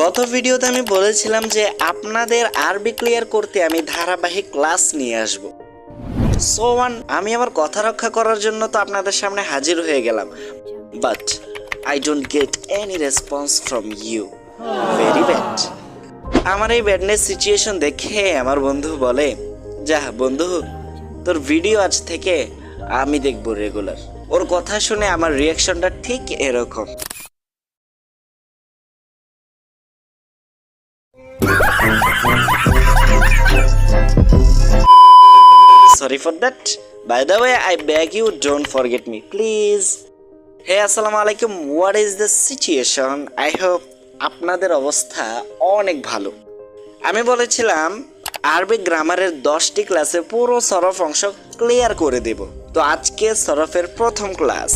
গত ভিডিওতে আমি বলেছিলাম যে আপনাদের আরবি ক্লিয়ার করতে আমি ধারাবাহিক ক্লাস নিয়ে আসব। সো ওয়ান আমি আমার কথা রক্ষা করার জন্য তো আপনাদের সামনে হাজির হয়ে গেলাম। But I don't get any response from you very bad আমার এই ব্যাডনেস সিচুয়েশন দেখে আমার বন্ধু বলে, যা, বন্ধু, তোর ভিডিও আজ থেকে আমি দেখব রেগুলার ওর কথা শুনে আমার রিয়াকশনটা ঠিক এরকম। for that. By the way, I beg you don't forget me, please. Hey, আসসালামু আলাইকুম what is the situation I hope আপনাদের অবস্থা অনেক ভালো। আমি বলেছিলাম আরবি গ্রামারের দশটি ক্লাসে পুরো সরফ অংশ ক্লিয়ার করে দেব। তো আজকে সরফের প্রথম ক্লাস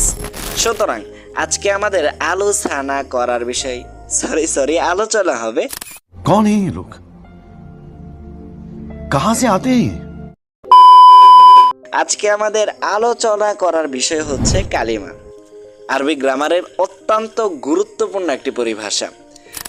সুতরাং আজকে আমাদের আলোচনা করার বিষয়। সরি সরি আলোচনা হবে। কন লোক কাহা সে আতে আজকে আমাদের আলোচনা করার বিষয় হচ্ছে কালিমা। আরবি গ্রামারের অত্যন্ত গুরুত্বপূর্ণ একটি পরিভাষা।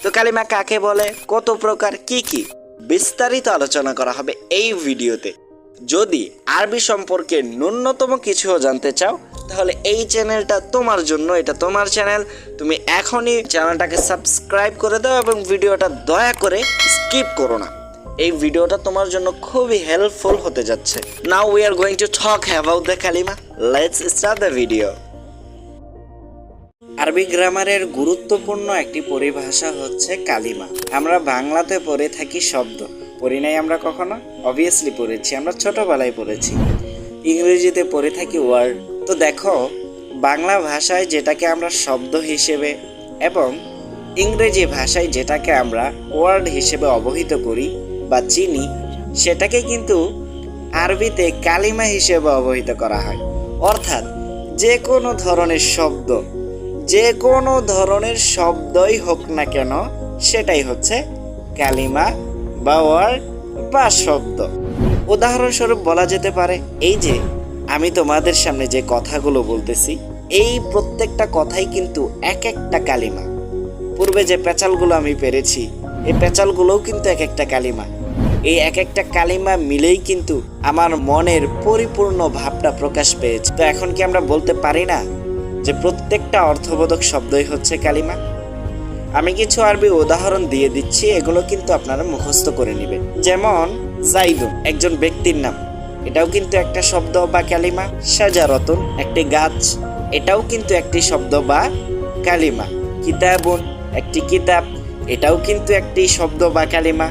তো কালিমা কাকে বলে, কত প্রকার, কি কি, বিস্তারিত আলোচনা করা হবে এই ভিডিওতে। যদি আরবি সম্পর্কে ন্যূনতম কিছুও জানতে চাও, তাহলে এই চ্যানেলটা তোমার জন্য, এটা তোমার চ্যানেল। তুমি এখনই চ্যানেলটাকে সাবস্ক্রাইব করে দাও এবং ভিডিওটা দয়া করে স্কিপ করো না। এই ভিডিওটা তোমার জন্য খুবই হেল্পফুল হতে যাচ্ছে। Now we are going to talk about the Kalima let's start the video Arabi গ্রামারের গুরুত্বপূর্ণ একটি পরিভাষা হচ্ছে কালিমা আমরা বাংলাতে পড়ে থাকি শব্দ। পড়ি নাই আমরা কখনো? অবভিয়াসলি পড়েছি, আমরা ছোটবেলায় পড়েছি। ইংরেজিতে পড়ে থাকি ওয়ার্ড তো দেখো, বাংলা ভাষায় যেটাকে আমরা শব্দ হিসেবে এবং ইংরেজি ভাষায় যেটাকে আমরা ওয়ার্ড হিসেবে অবহিত করি বা চিনি, সেটাকে কিন্তু আরবিতে কালিমা হিসেবে অবহিত করা হয়। অর্থাৎ যে কোনো ধরনের শব্দ যে কোনো ধরনের শব্দই হোক না কেন, সেটাই হচ্ছে কালিমা বা ওয়ার্ড বা শব্দ। উদাহরণস্বরূপ বলা যেতে পারে, এই যে আমি তোমাদের সামনে যে কথাগুলো বলতেছি, এই প্রত্যেকটা কথাই কিন্তু এক একটা কালিমা। পূর্বে যে পেঁচালগুলো আমি পেরেছি, এই পেঁচালগুলোও কিন্তু এক একটা কালিমা। এই এক একটা কালিমা মিলেই কিন্তু আমার মনের পরিপূর্ণ ভাবটা প্রকাশ পেয়েছে। তো এখন কি আমরা বলতে পারি না যে প্রত্যেকটা অর্থবোধক শব্দই হচ্ছে কালিমা? আমি কিছু আরবি উদাহরণ দিয়ে দিচ্ছি, এগুলো কিন্তু আপনারা মুখস্থ করে নেবেন। যেমন জাইদুন একজন ব্যক্তির নাম। এটাও কিন্তু একটা শব্দ বা কালিমা। সাজারতন একটি গাছ। এটাও কিন্তু একটি শব্দ বা কালিমা। কিতাবুন, একটি কিতাব। এটাও কিন্তু একটি শব্দ বা কালিমা।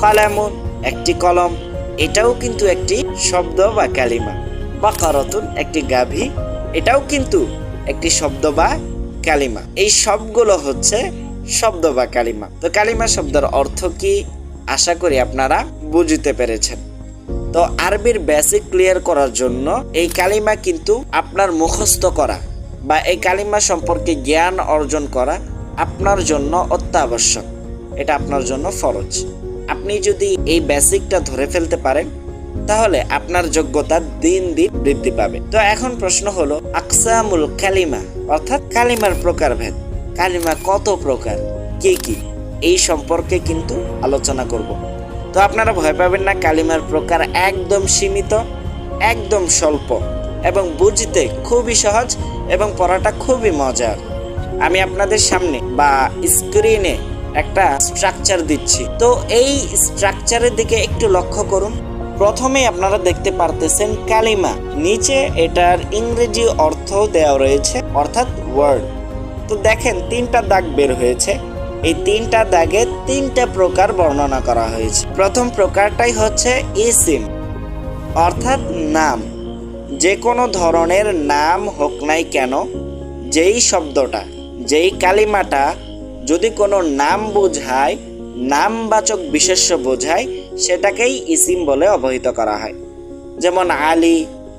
কলামুন একটি কলম, এটাও কিন্তু একটি শব্দ বা কালিমা। বাকারতুন একটি গাভী, এটাও কিন্তু একটি শব্দ বা কালিমা। এই সবগুলো হচ্ছে শব্দ বা কালিমা। তো কালিমা শব্দের অর্থ কি? আশা করি আপনারা বুঝতে পেরেছেন। তো আরবির বেসিক ক্লিয়ার করার জন্য এই কালিমা কিন্তু আপনার মুখস্থ করা বা এই কালিমা সম্পর্কে জ্ঞান অর্জন করা আপনার জন্য অত্যাবশ্যক। এটা আপনার জন্য ফরজ। আপনি যদি এই বেসিকটা ধরে ফেলতে পারেন, তাহলে আপনার যোগ্যতা দিন দিন বৃদ্ধি পাবে। তো এখন প্রশ্ন হলো, আকসামুল কালিমা, অর্থাৎ কালিমার প্রকারভেদ, কালিমা কত প্রকার, কি কি, এই সম্পর্কে কিন্তু আলোচনা করব। তো আপনারা ভয় পাবেন না, কালিমার প্রকার একদম সীমিত, একদম স্বল্প, এবং বুঝতে খুবই সহজ, এবং পড়াটা খুবই মজার। আমি আপনাদের সামনে বা স্ক্রিনে একটা স্ট্রাকচার দিচ্ছি। তো এই স্ট্রাকচারের দিকে একটু লক্ষ্য করুন। প্রথমে আপনারা দেখতে পারতেছেন কালিমা। নিচে এটার ইংরেজি অর্থ দেওয়া রয়েছে, অর্থাৎ ওয়ার্ড তো দেখেন, তিনটা দাগ বের হয়েছে। এই তিনটা দাগে তিনটা প্রকার বর্ণনা করা হয়েছে। প্রথম প্রকারটাই হচ্ছে ইসিম, অর্থাৎ নাম। যে কোনো ধরনের নাম হোক নাই কেন, যেই শব্দটা, যেই কালিমাটা যদি কোনো নাম বোঝায়, নামবাচক বিশেষ্য বোঝায়, সেটাকেই ইসিম বলে অবহিত করা হয়। যেমন আলী,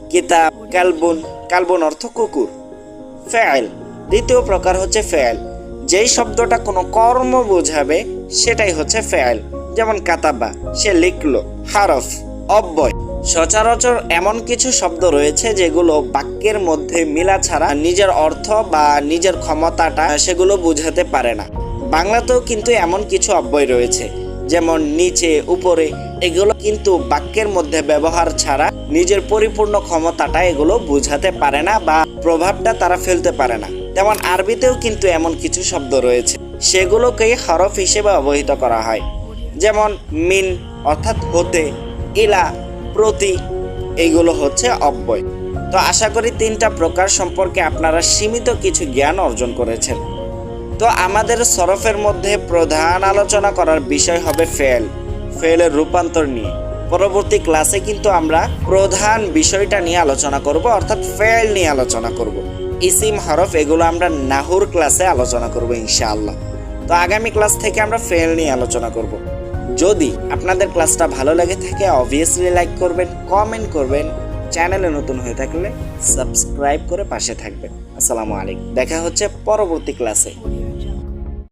কিতাব, কালবুন কালবুন অর্থ কুকুর। ফেয়াল দ্বিতীয় প্রকার হচ্ছে ফেয়াল যেই শব্দটা কোনো কর্ম বোঝাবে, সেটাই হচ্ছে ফেয়াল যেমন কাতাবা, সে লিখলো, হারফ, অব্যয়। সচরাচর এমন কিছু শব্দ রয়েছে যেগুলো বাক্যের মধ্যে মিলা ছাড়া নিজের অর্থ বা নিজের ক্ষমতাটা সেগুলো বোঝাতে পারে না। বাংলাতেও কিন্তু এমন কিছু অব্যয় রয়েছে, যেমন নিচে, উপরে, এগুলো কিন্তু বাক্যের মধ্যে ব্যবহার ছাড়া নিজের পরিপূর্ণ ক্ষমতাটা এগুলো বুঝাতে পারে না বা প্রভাবটা তারা ফেলতে পারে না। যেমন আরবিতেও কিন্তু এমন কিছু শব্দ রয়েছে, সেগুলোকেই হরফ হিসেবে অবহিত করা হয়। যেমন মিন অর্থাৎ হতে, ইলা, প্রতি এইগুলো হচ্ছে অব্যয়। তো আশা করি তিনটা প্রকার সম্পর্কে আপনারা সীমিত কিছু জ্ঞান অর্জন করেছেন। তো আমাদের সরফের মধ্যে প্রধান আলোচনা করার বিষয় হবে ফেল, ফেলের রূপান্তর নিয়ে। পরবর্তী ক্লাসে কিন্তু আমরা প্রধান বিষয়টা নিয়ে আলোচনা করব, অর্থাৎ ফেল নিয়ে আলোচনা করব। ইসিম, হরফ, এগুলো আমরা নাহুর ক্লাসে আলোচনা করব ইনশাআল্লাহ। তো আগামী ক্লাস থেকে আমরা ফেল নিয়ে আলোচনা করব। যদি আপনাদের ক্লাসটা ভালো লেগে থাকে অবভিয়াসলি লাইক করবেন কমেন্ট করবেন, চ্যানেলে নতুন হয়ে থাকলে সাবস্ক্রাইব করে পাশে থাকবেন। আসসালামু আলাইকুম। দেখা হচ্ছে পরবর্তী ক্লাসে।